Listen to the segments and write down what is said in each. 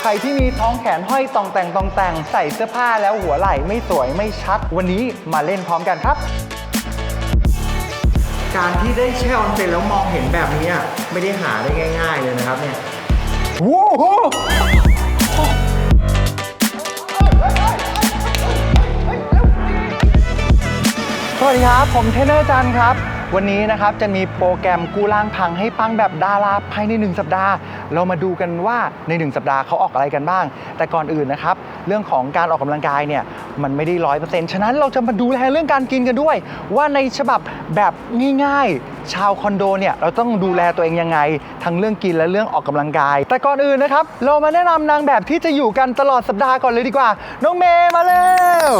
ใครที่มีท้องแขนห้อยตองแต่งตองแต่งใส่เสื้อผ้าแล้วหัวไหล่ไม่สวยไม่ชัด วันนี้มาเล่นพร้อมกันครับ การที่ได้แช่ออนเซ็นแล้วมองเห็นแบบนี้อะไม่ได้หาได้ง่าย ๆ เลยนะครับเนี่ยว้าวสวัสดีครับ ผมเทรนเนอร์จันครับ วันนี้นะครับจะมีโปรแกรมกู้ร่างพังให้ปังแบบดาราภายใน 1 สัปดาห์ เรามาดูกันว่าใน 1 สัปดาห์เขาออกอะไรกันบ้าง แต่ก่อนอื่นนะครับ เรื่องของการออกกำลังกายเนี่ยมันไม่ได้ร้อยเปอร์เซ็นต์ฉะนั้นเราจะมาดูแลเรื่องการกินกันด้วย ว่าในฉบับแบบง่ายๆ ชาวคอนโดเนี่ยเราต้องดูแลตัวเองยังไง ทั้งเรื่องกินและเรื่องออกกำลังกาย แต่ก่อนอื่นนะครับเรามาแนะนำนางแบบที่จะอยู่กันตลอดสัปดาห์ก่อนเลยดีกว่า น้องเมย์มาเร็ ว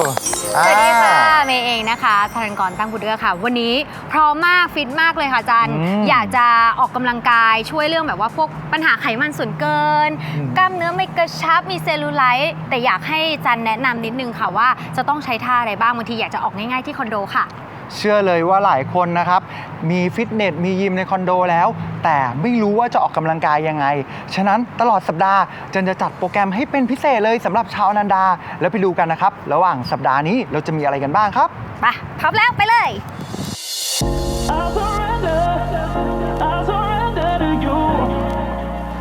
สวัสดีค่ะ อ่า เมย์เองนะคะธนกรตั้งบุญเดือค่ะ วันนี้พร้อมมากฟิตมากเลยค่ะอาจันอืมอยากจะออกกำลังกายช่วยเรื่องแบบว่าพวกปัญหาไขมันส่วนเกิน อืม กล้ามเนื้อไม่กระชับมีเซลลูไลท์แต่อยากให้จันแนะนำนิดนึงค่ะว่าจะต้องใช้ท่าอะไรบ้างบางทีอยากจะออกง่ายๆที่คอนโดค่ะ เชื่อเลยว่าหลายคนนะครับ มีฟิตเนส มียิมในคอนโดแล้ว แต่ไม่รู้ว่าจะออกกำลังกายยังไง ฉะนั้นตลอดสัปดาห์จันจะจัดโปรแกรมให้เป็นพิเศษเลยสำหรับชาวนันดา แล้วไปดูกันนะครับ ระหว่างสัปดาห์นี้เราจะมีอะไรกันบ้างครับไปพร้อมแล้วไปเลย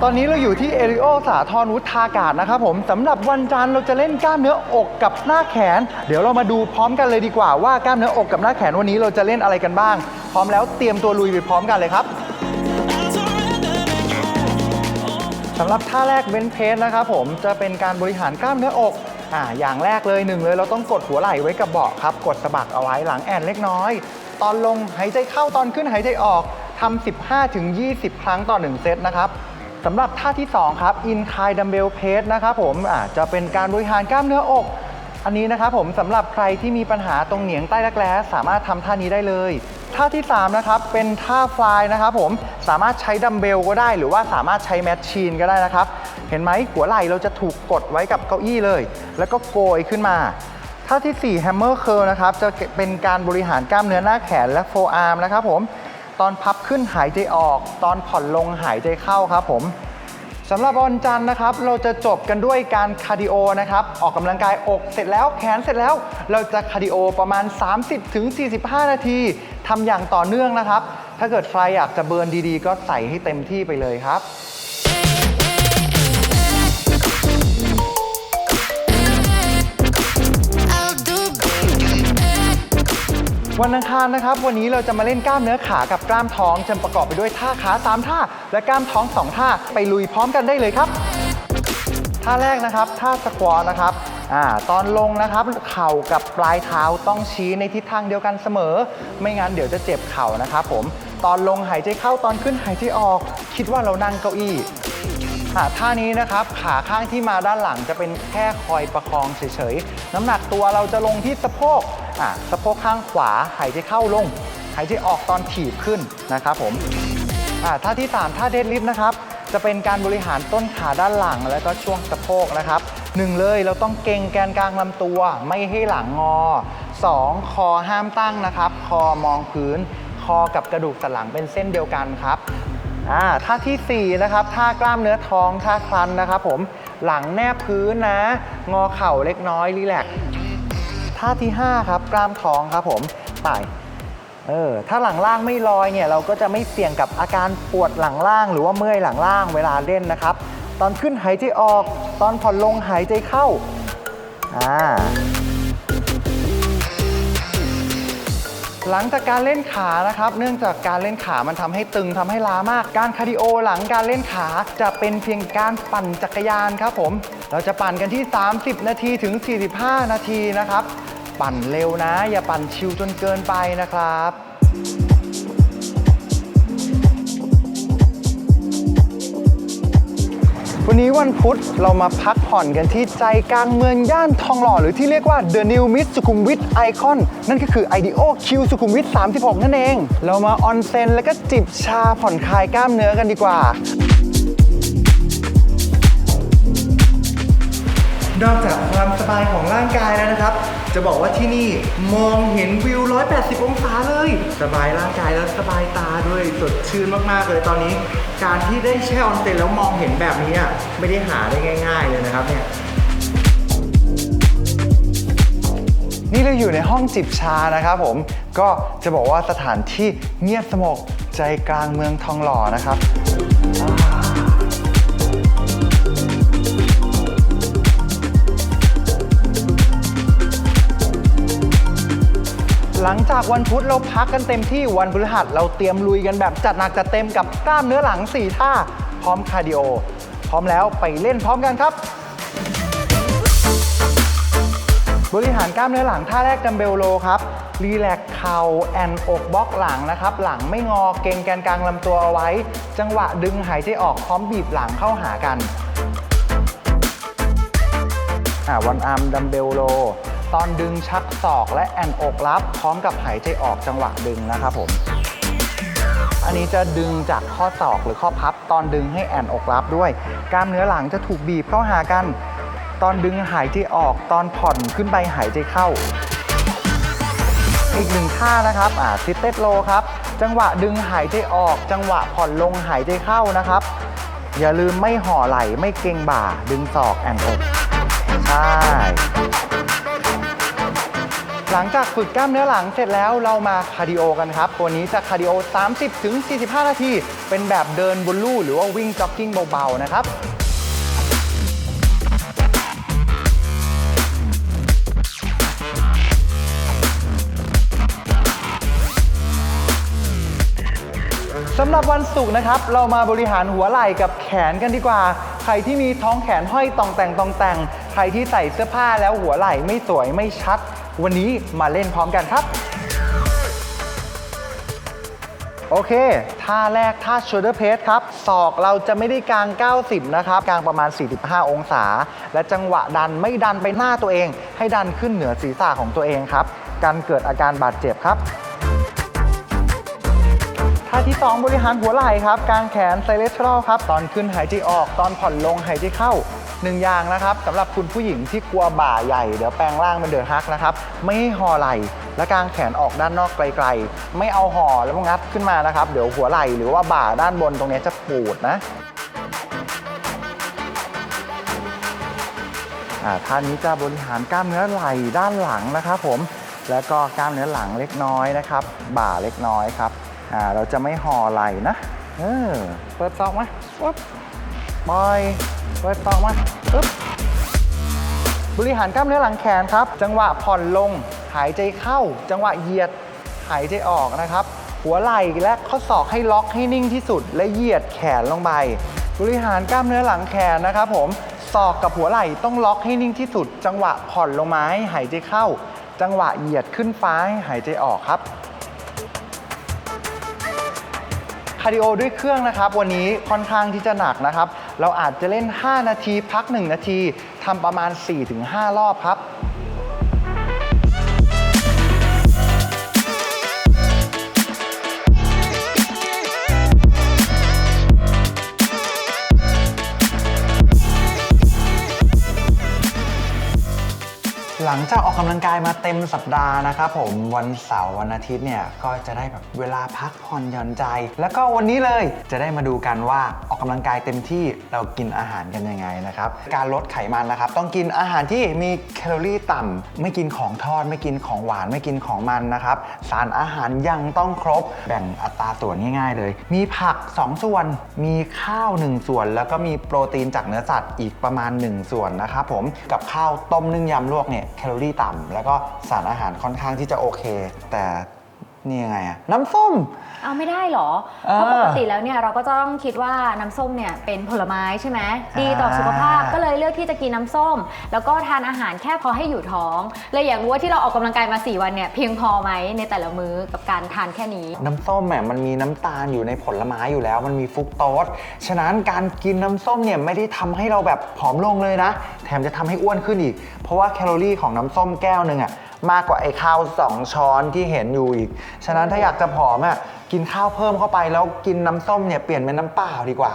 ตอนนี้เราอยู่ที่เอริโอสาทรวุฒากาศนะครับผมสำหรับวันจันทร์เราจะเล่นกล้ามเนื้ออกกับหน้าแขน เดี๋ยวเรามาดูพร้อมกันเลยดีกว่าว่ากล้ามเนื้ออกกับหน้าแขนวันนี้เราจะเล่นอะไรกันบ้าง พร้อมแล้วเตรียมตัวลุยไปพร้อมกันเลยครับสำหรับท่าแรกเว้นเพสนะครับผมจะเป็นการบริหารกล้ามเนื้ออกอ่าอย่างแรกเลยหนึ่งเลย เราต้องกดหัวไหล่ไว้กับเบาะครับ กดสะบักเอาไว้หลังแอนเล็กน้อย ตอนลงหายใจเข้าตอนขึ้นหายใจออกทำ15ถึง20 ครั้งต่อ 1 เซตนะครับ สำหรับท่าที่ 2 ครับอินคายดัมเบลเพสนะครับผมอ่าจะเป็นการบริหารกล้ามเนื้ออก อันนี้นะครับผมสำหรับใครที่มีปัญหาตรงเหนียงใต้รักแร้สามารถทำท่านี้ได้เลยท่าที่ 3 นะครับ เป็นท่าฟลายนะครับผมสามารถใช้ดัมเบลก็ได้ หรือว่าสามารถใช้แมชชีนก็ได้นะครับ เห็นไหมหัวไหล่เราจะถูกกดไว้กับเก้าอี้เลย แล้วก็โกยขึ้นมาท่าที่4 Hammer Curl นะครับ จะเป็นการบริหารกล้ามเนื้อหน้าแขนและโฟอาร์มนะครับผม ตอนพับขึ้นหายใจออก ตอนผ่อนลงหายใจเข้าครับผมสำหรับวันจันทร์นะครับ เราจะจบกันด้วยการคาร์ดิโอนะครับ ออกกำลังกายอกเสร็จแล้วแขนเสร็จแล้ว เราจะคาร์ดิโอประมาณ 30-45 นาทีทำอย่างต่อเนื่องนะครับ ถ้าเกิดใครอยากจะเบิร์นดีๆ ก็ใส่ให้เต็มที่ไปเลยครับ วันอังคารนะครับ วันนี้เราจะมาเล่นกล้ามเนื้อขากับกล้ามท้องจะประกอบไปด้วยท่าขา3ท่า และกล้ามท้อง 2 ท่า ไปลุยพร้อมกันได้เลยครับ ท่าแรกนะครับ ท่าสควอตนะครับอตอนลงนะครับ เข่ากับปลายเท้าต้องชี้ในทิศทางเดียวกันเสมอ ไม่งั้นเดี๋ยวจะเจ็บเข่านะครับผม ตอนลงหายใจเข้าตอนขึ้นหายใจออก คิดว่าเรานั่งเก้าอี้ท่านี้นะครับ ขาข้างที่มาด้านหลังจะเป็นแค่คอยประคองเฉยๆ น้ำหนักตัวเราจะลงที่สะโพก อ่าสะโพกข้างขวาหายใจเข้าลง หายใจออกตอนถีบขึ้นนะครับผมอ่าท่าที่ 3 ท่าเดดลิฟต์นะครับ จะเป็นการบริหารต้นขาด้านหลังแล้วก็ช่วงสะโพกนะครับหนึ่งเลยเราต้องเกรงแกนกลางลำตัว ไม่ให้หลังงอ 2. คอห้ามตั้งนะครับ คอมองพื้น คอกับกระดูกสันหลังเป็นเส้นเดียวกันครับอ่าท่าทีสี่4นะครับท่ากล้ามเนื้อท้องท่าคลันนะครับผมหลังแนบพื้นนะ งอเข่าเล็กน้อยรีแลก ท่าที่ 5 ครับ กล้ามท้องครับผมไปเออถ้าหลังล่างไม่ลอยเนี่ยเราก็จะไม่เสี่ยงกับอาการปวดหลังล่าง หรือว่าเมื่อยหลังล่างเวลาเล่นนะครับ ตอนขึ้นหายใจออก ตอนผ่อนลงหายใจเข้าอ่าหลังจากการเล่นขานะครับ เนื่องจากการเล่นขามันทำให้ตึงทำให้ล้ามาก การคาร์ดิโอหลังการเล่นขาจะเป็นเพียงการปั่นจักรยานครับผม เราจะปั่นกันที่ 30 นาทีถึง 45 นาทีนะครับ ปั่นเร็วนะ อย่าปั่นชิวจนเกินไปนะครับวันนี้วันพุธเรามาพักผ่อนกันที่ใจกลางเมืองย่านทองหล่อหรือที่เรียกว่า The New m i s สุขุมวิทไอคอนนั่นก็คือ IDEO Q สุขุมวิท 36 นั่นเอง เรามาออนเซ็นแล้วก็จิบชาผ่อนคลายกล้ามเนื้อกันดีกว่า นอกจากความสบายของร่างกายแล้วนะครับ จะบอกว่าที่นี่มองเห็นวิว 180 องศาเลย สบายร่างกายแล้วสบายตาด้วยสดชื่นมากๆเลยตอนนี้ การที่ได้แช่ออนเซ็นแล้วมองเห็นแบบนี้อะไม่ได้หาได้ง่าย ๆ เลยนะครับเนี่ยนี่เราอยู่ในห้องจิบชานะครับผมก็จะบอกว่าสถานที่เงียบสงบใจกลางเมืองทองหล่อนะครับ หลังจากวันพุธเราพักกันเต็มที่วันพฤหัสเราเตรียมลุยกันแบบจัดหนักจัดเต็มกับกล้ามเนื้อหลัง 4 ท่า พร้อมคาร์ดิโอ พร้อมแล้วไปเล่นพร้อมกันครับ บริหารกล้ามเนื้อหลังท่าแรกดัมเบลโลครับรีแลกซ์เข่าแอนอกบล็อกหลังนะครับ หลังไม่งอเกรงแกนกลางลำตัวเอาไว้ จังหวะดึงหายใจออกพร้อมบีบหลังเข้าหากันอ่าวันอาร์มดัมเบลโล ตอนดึงชักศอกและแอนอกรับ พร้อมกับหายใจออกจังหวะดึงนะครับผม อันนี้จะดึงจากข้อศอกหรือข้อพับ ตอนดึงให้แอนอกรับด้วย กล้ามเนื้อหลังจะถูกบีบเข้าหากัน ตอนดึงหายใจออกตอนผ่อนขึ้นไปหายใจเข้า อีกหนึ่งท่านะครับอ่าซิตเต็ดโลครับ จังหวะดึงหายใจออก จังหวะผ่อนลงหายใจเข้านะครับ อย่าลืมไม่ห่อไหล่ไม่เกรงบ่า ดึงศอกแอนอกใช่ หลังจากฝึกกล้ามเนื้อหลังเสร็จแล้วเรามาคาร์ดิโอกันครับ ตัวนี้จะคาร์ดิโอ 30ถึง45 นาที เป็นแบบเดินบนลู่หรือว่าวิ่งจ็อกกิ้งเบาๆ นะครับสำหรับวันศุกร์นะครับ เรามาบริหารหัวไหล่กับแขนกันดีกว่า ใครที่มีท้องแขนห้อยตองแต่งตองแต่ง ใครที่ใส่เสื้อผ้าแล้วหัวไหล่ไม่สวยไม่ชัด วันนี้มาเล่นพร้อมกันครับ โอเค ท่าแรกท่า shoulder press ครับ ศอกเราจะไม่ได้กลาง 90 นะครับ กลางประมาณ 45 องศา และจังหวะดันไม่ดันไปหน้าตัวเอง ให้ดันขึ้นเหนือศีรษะของตัวเองครับ การเกิดอาการบาดเจ็บครับท่าที่ 2 บริหารหัวไหล่ครับกางแขนไซเลส r a l ครับ ตอนขึ้นหายใจออก ตอนผ่อนลงหายใจเข้า หนึ่งอย่างนะครับสำหรับคุณผู้หญิงที่กลัวบ่าใหญ่เดี๋ยวแปลงร่างเป็นเดือฮักนะครับ ไม่ให้ห่อไหล่และกางแขนออกด้านนอกไกลๆ ไม่เอาห่อแล้วงัดขึ้นมานะครับ เดี๋ยวหัวไหล่หรือว่าบ่าด้านบนตรงนี้จะปูดนะอ่าท่านี้จะบริหารกล้ามเนื้อไหล่ด้านหลังนะครับผมแล้วก็กล้ามเนื้อหลังเล็กน้อยนะครับ บ่าเล็กน้อยครับอ่าเราจะไม่ห่อไหล่นะ เออ เปิดซอกมปุ๊บปล่อย เปิดซอกมาปุ๊บบริหารกล้ามเนื้อหลังแขนครับ จังหวะผ่อนลง หายใจเข้า จังหวะเหยียด หายใจออกนะครับ หัวไหล่และข้อศอกให้ล็อกให้นิ่งที่สุด และเหยียดแขนลงไป บริหารกล้ามเนื้อหลังแขนนะครับผม ศอกกับหัวไหล่ต้องล็อกให้นิ่งที่สุด จังหวะผ่อนลงมาให้หายใจเข้า จังหวะเหยียดขึ้นฟ้าให้หายใจออกครับคาร์ดิโอด้วยเครื่องนะครับ วันนี้ค่อนข้างที่จะหนักนะครับ เราอาจจะเล่น 5 นาทีพัก 1 นาทีทำประมาณ 4-5 รอบครับ ลังจากออกกำลังกายมาเต็มสัปดาห์นะครับผมวันเสาร์วันอาทิตย์เนี่ยก็จะได้แบบเวลาพักผ่อนหย่อนใจ แล้วก็วันนี้เลยจะได้มาดูกันว่าออกกำลังกายเต็มที่เรากินอาหารกันยังไงนะครับการลดไขมันนะครับต้องกินอาหารที่มีแคลอรี่ต่ำไม่กินของทอด ไม่กินของหวานไม่กินของมันนะครับสารอาหารยังต้องครบแบ่งอัตราส่วนง่าย ๆ เลย มีผัก 2 ส่วน มีข้าว 1 ส่วน แล้วก็มีโปรตีนจากเนื้อสัตว์อีกประมาณ 1 ส่วนนะครับผมกับข้าวต้มนึ่งยำลวกเนี่ยแคแคลอรี่ต่ำแล้วก็สารอาหารค่อนข้างที่จะโอเค แต่ นี่ยังไงอะน้ำส้ม เอาไม่ได้เหรอ เออเพราะปกติแล้วเนี่ยเราก็ต้องคิดว่าน้ำส้มเนี่ยเป็นผลไม้ใช่ไหมอ่าดีต่อสุขภาพก็เลยเลือกที่จะกินน้ำส้ม แล้วก็ทานอาหารแค่พอให้อยู่ท้องเลยอยากรู้ว่าที่เราออกกำลังกายมา 4 วันเนี่ยเพียงพอไหมในแต่ละมื้อกับการทานแค่นี้ น้ำส้มเนี่ยมันมีน้ำตาลอยู่ในผลไม้อยู่แล้ว มันมีฟรุกโตสฉะนั้นการกินน้ำส้มเนี่ยไม่ได้ทำให้เราแบบผอมลงเลยนะ แถมจะทำให้อ้วนขึ้นอีก เพราะว่าแคลอรี่ของน้ำส้มแก้วหนึ่งอะมากกว่าไอ้ข้าว2ช้อนที่เห็นอยู่อีก ฉะนั้นถ้าอยากจะผอมอะกินข้าวเพิ่มเข้าไปแล้วกินน้ำส้มเนี่ยเปลี่ยนเป็นน้ำเปล่าดีกว่า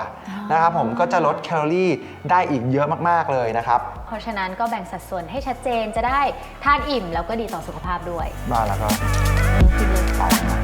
นะครับผมก็จะลดแคลอรี่ได้อีกเยอะมากๆเลยนะครับเพราะฉะนั้นก็แบ่งสัดส่วนให้ชัดเจนจะได้ทานอิ่มแล้วก็ดีต่อสุขภาพด้วยมาแล้วก็ กินเลย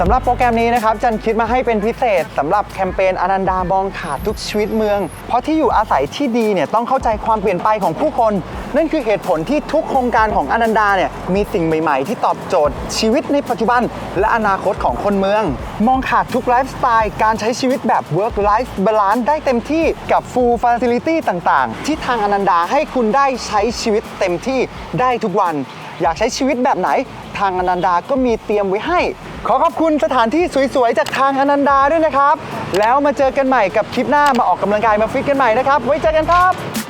สำหรับโปรแกรมนี้นะครับจันคิดมาให้เป็นพิเศษสำหรับแคมเปญอนันดามองขาดทุกชีวิตเมือง เพราะที่อยู่อาศัยที่ดีเนี่ยต้องเข้าใจความเปลี่ยนไปของผู้คน นั่นคือเหตุผลที่ทุกโครงการของอนันดาเนี่ยมีสิ่งใหม่ ๆ ที่ตอบโจทย์ชีวิตในปัจจุบัน และอนาคตของคนเมือง มองขาดทุกไลฟ์สไตล์การใช้ชีวิตแบบ work life balance ได้เต็มที่กับ full facility ต่างๆ ที่ทางอนันดาให้คุณได้ใช้ชีวิตเต็มที่ได้ทุกวัน อยากใช้ชีวิตแบบไหน ทางอนันดาก็มีเตรียมไว้ให้ ขอขอบคุณคุณสถานที่สวยๆ จากทางอนันดาด้วยนะครับ แล้วมาเจอกันใหม่กับคลิปหน้ามาออกกำลังกายมาฟิตกันใหม่นะครับ ไว้เจอกันครับ